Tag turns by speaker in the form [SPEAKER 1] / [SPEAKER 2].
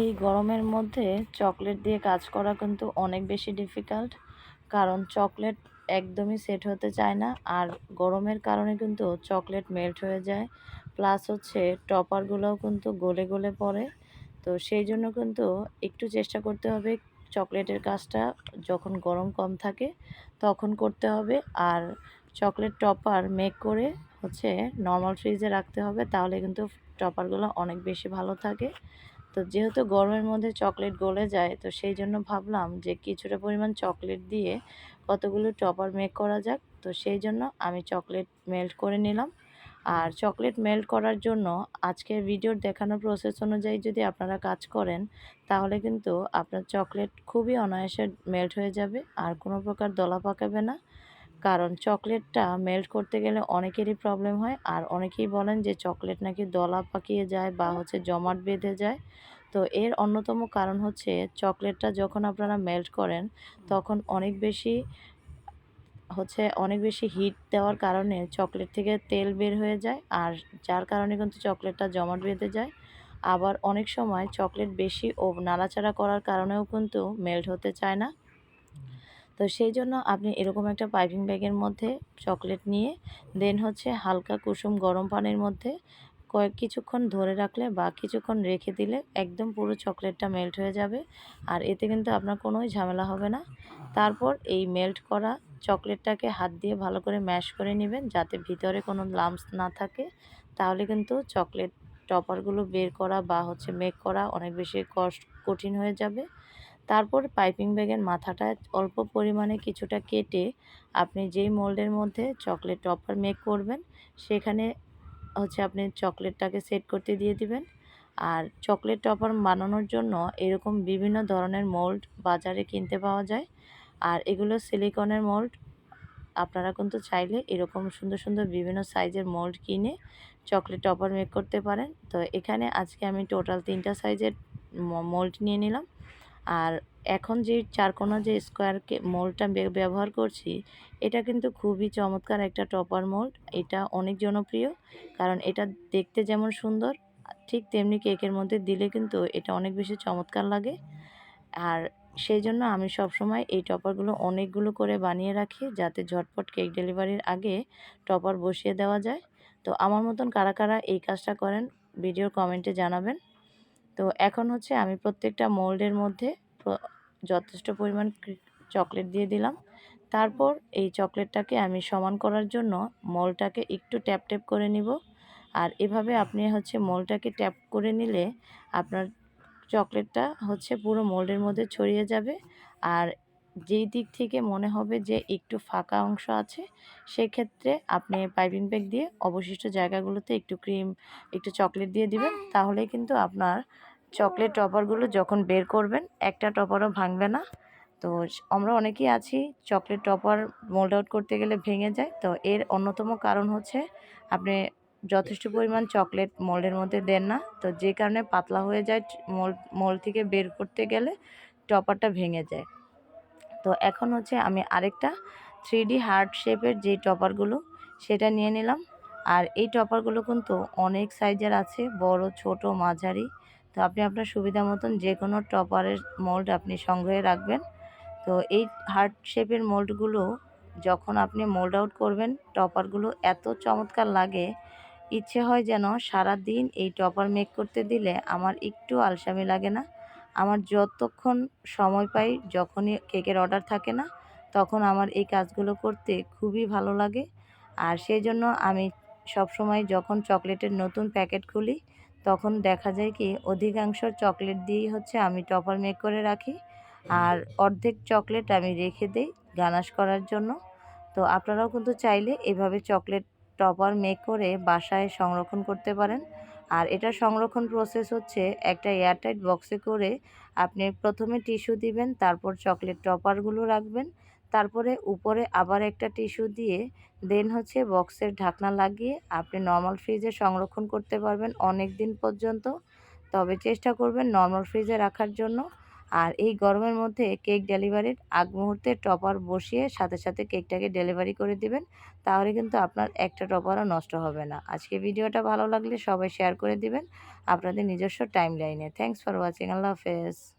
[SPEAKER 1] এই গরমের মধ্যে চকলেট দিয়ে কাজ করা কিন্তু অনেক বেশি ডিফিকাল্ট কারণ চকলেট একদমই সেট হতে চায় না, আর গরমের কারণে কিন্তু চকলেট মেল্ট হয়ে যায় প্লাস হচ্ছে টপারগুলোও কিন্তু গলে গলে পড়ে, তো সেই জন্য কিন্তু একটু চেষ্টা করতে হবে চকলেটের কাজটা যখন গরম কম থাকে তখন করতে হবে, আর চকলেট টপার মেক করে হচ্ছে নর্মাল ফ্রিজে রাখতে হবে, তাহলে কিন্তু টপারগুলো অনেক বেশি ভালো থাকে তো যেহেতু গরমের মধ্যে চকলেট গলে যায়, তো সেই জন্য ভাবলাম যে কিছুটা পরিমাণ চকলেট দিয়ে কতগুলো টপার মেক করা যাক। তো সেই জন্য আমি চকলেট মেল্ট করে নিলাম। আর চকলেট মেল্ট করার জন্য আজকের ভিডিওর দেখানো প্রসেস অনুযায়ী যদি আপনারা কাজ করেন, তাহলে কিন্তু আপনার চকলেট খুবই অনায়াসে মেল্ট হয়ে যাবে, আর কোনো প্রকার দলা পাকাবে না। কারণ চকলেটটা মেল্ট করতে গেলে অনেকেরই প্রবলেম হয়। আর অনেকেই বলেন যে চকলেট নাকি দলা পাকিয়ে যায় বা হচ্ছে জমাট বেঁধে যায়। তো এর অন্যতম কারণ হচ্ছে চকলেটটা যখন আপনারা মেল্ট করেন, তখন অনেক বেশি, হচ্ছে অনেক বেশি হিট দেওয়ার কারণে চকলেট থেকে তেল বের হয়ে যায়। আর যার কারণে কিন্তু চকলেটটা জমাট বেঁধে যায়। আবার অনেক সময় চকলেট বেশি ও নাড়াচাড়া করার কারণেও কিন্তু মেল্ট হতে চায় না। তো সেই জন্য আপনি এরকম একটা পাইপিং ব্যাগের মধ্যে চকলেট নিয়ে দেন হচ্ছে হালকা কুসুম গরম পানির মধ্যে কয়েক কিছুক্ষণ ধরে রাখলে বা কিছুক্ষণ রেখে দিলে একদম পুরো চকলেটটা মেল্ট হয়ে যাবে। আর এতে কিন্তু আপনার কোনোই ঝামেলা হবে না। তারপর এই মেল্ট করা চকলেটটাকে হাত দিয়ে ভালো করে ম্যাশ করে নেবেন যাতে ভিতরে কোনো লাম্পস না থাকে। তাহলে কিন্তু চকলেট টপারগুলো বের করা বা হচ্ছে মেক করা অনেক বেশি কষ্ট কঠিন হয়ে যাবে। তারপর পাইপিং ব্যাগের মাথাটা অল্প পরিমাণে কিছুটা কেটে আপনি যেই মোল্ডের মধ্যে চকলেট টপার মেক করবেন, সেখানে হচ্ছে আপনি চকলেটটাকে সেট করতে দিয়ে দিবেন। আর চকলেট টপার বানানোর জন্য এরকম বিভিন্ন ধরনের মোল্ড বাজারে কিনতে পাওয়া যায়। আর এগুলো সিলিকনের মোল্ড, আপনারা কিন্তু চাইলে এরকম সুন্দর সুন্দর বিভিন্ন সাইজের মোল্ড কিনে চকলেট টপার মেক করতে পারেন। তো এখানে আজকে আমি টোটাল তিনটা সাইজের মোল্ড নিয়ে নিলাম। আর এখন যে চারকোনা যে স্কোয়ার মোল্ডটা ব্যবহার করছি, এটা কিন্তু খুবই চমৎকার একটা টপার মোল্ড এটা অনেক জনপ্রিয়, কারণ এটা দেখতে যেমন সুন্দর, ঠিক তেমনি কেকের মধ্যে দিলে কিন্তু এটা অনেক বেশি চমৎকার লাগে। আর সেই জন্য আমি সবসময় এই টপারগুলো অনেকগুলো করে বানিয়ে রাখি, যাতে ঝটপট কেক ডেলিভারির আগে টপার বসিয়ে দেওয়া যায়। তো আমার মতন কারা কারা এই কাজটা করেন ভিডিওর কমেন্টে জানাবেন। তো এখন হচ্ছে আমি প্রত্যেকটা মোল্ডের মধ্যে যথেষ্ট পরিমাণ চকলেট দিয়ে দিলাম। তারপর এই চকলেটটাকে আমি সমান করার জন্য মলটাকে একটু ট্যাপ ট্যাপ করে নিব। আর এভাবে আপনি হচ্ছে মলটাকে ট্যাপ করে নিলে আপনার চকলেটটা হচ্ছে পুরো মোল্ডের মধ্যে ছড়িয়ে যাবে। আর যেই দিক থেকে মনে হবে যে একটু ফাঁকা অংশ আছে, সেক্ষেত্রে আপনি পাইপিং ব্যাগ দিয়ে অবশিষ্ট জায়গাগুলোতে একটু ক্রিম, একটু চকলেট দিয়ে দিবেন। তাহলে কিন্তু আপনার চকলেট টপারগুলো যখন বের করবেন, একটা টপারও ভাঙবে না। তো আমরা অনেকেই আছি, চকলেট টপার মোল্ড আউট করতে গেলে ভেঙে যায়। তো এর অন্যতম কারণ হচ্ছে, আপনি যথেষ্ট পরিমাণ চকলেট মোল্ডের মধ্যে দেন না। তো যে কারণে পাতলা হয়ে যায় মোল্ড মোল্ড থেকে বের করতে গেলে টপারটা ভেঙে যায়। তো এখন হচ্ছে আমি আরেকটা থ্রি ডি হার্ট শেপের যে টপারগুলো, সেটা নিয়ে নিলাম। আর এই টপারগুলো কিন্তু অনেক সাইজের আছে, বড়, ছোট, মাঝারি। তো আপনি আপনার সুবিধা মতন যে কোনো টপারের মোল্ড আপনি সংগ্রহে রাখবেন। তো এই হার্ট শেপের মোল্ডগুলো যখন আপনি মোল্ড আউট করবেন, টপারগুলো এত চমৎকার লাগে, ইচ্ছে হয় যেন সারা দিন এই টপার মেক করতে দিলে আমার একটু আলসামি লাগে না। আমার যতক্ষণ সময় পাই, যখনই কেকের অর্ডার থাকে না, তখন আমার এই কাজগুলো করতে খুবই ভালো লাগে। আর সেই জন্য আমি সবসময় যখন চকলেটের নতুন প্যাকেট খুলি তখন দেখা যায় কি, অধিকাংশ চকলেট দিয়েই হচ্ছে আমি টপার মেক করে রাখি। আর অর্ধেক চকলেট আমি রেখে দিই গানাশ করার জন্য। তো আপনারাও কিন্তু চাইলে এভাবে চকলেট টপার মেক করে বাসায় সংরক্ষণ করতে পারেন। আর এটা সংরক্ষণ প্রসেস হচ্ছে একটা এয়ারটাইট বক্সে করে আপনি প্রথমে টিস্যু দিবেন, তারপর চকলেট টপারগুলো রাখবেন। তারপরে উপরে আবার একটা টিস্যু দিয়ে দেন হচ্ছে বক্সের ঢাকনা লাগিয়ে আপনি নর্মাল ফ্রিজে সংরক্ষণ করতে পারবেন অনেক দিন পর্যন্ত। তবে চেষ্টা করবেন নর্মাল ফ্রিজে রাখার জন্য। আর এই গরমের মধ্যে কেক ডেলিভারির আগ মুহূর্তে টপার বসিয়ে সাথে সাথে কেকটাকে ডেলিভারি করে দিবেন, তাহলে কিন্তু আপনার একটা টপারও নষ্ট হবে না। আজকে ভিডিওটা ভালো লাগলে সবাই শেয়ার করে দিবেন আপনাদের নিজস্ব টাইম লাইনে থ্যাংকস ফর ওয়াচিং। আল্লাহ হাফেজ।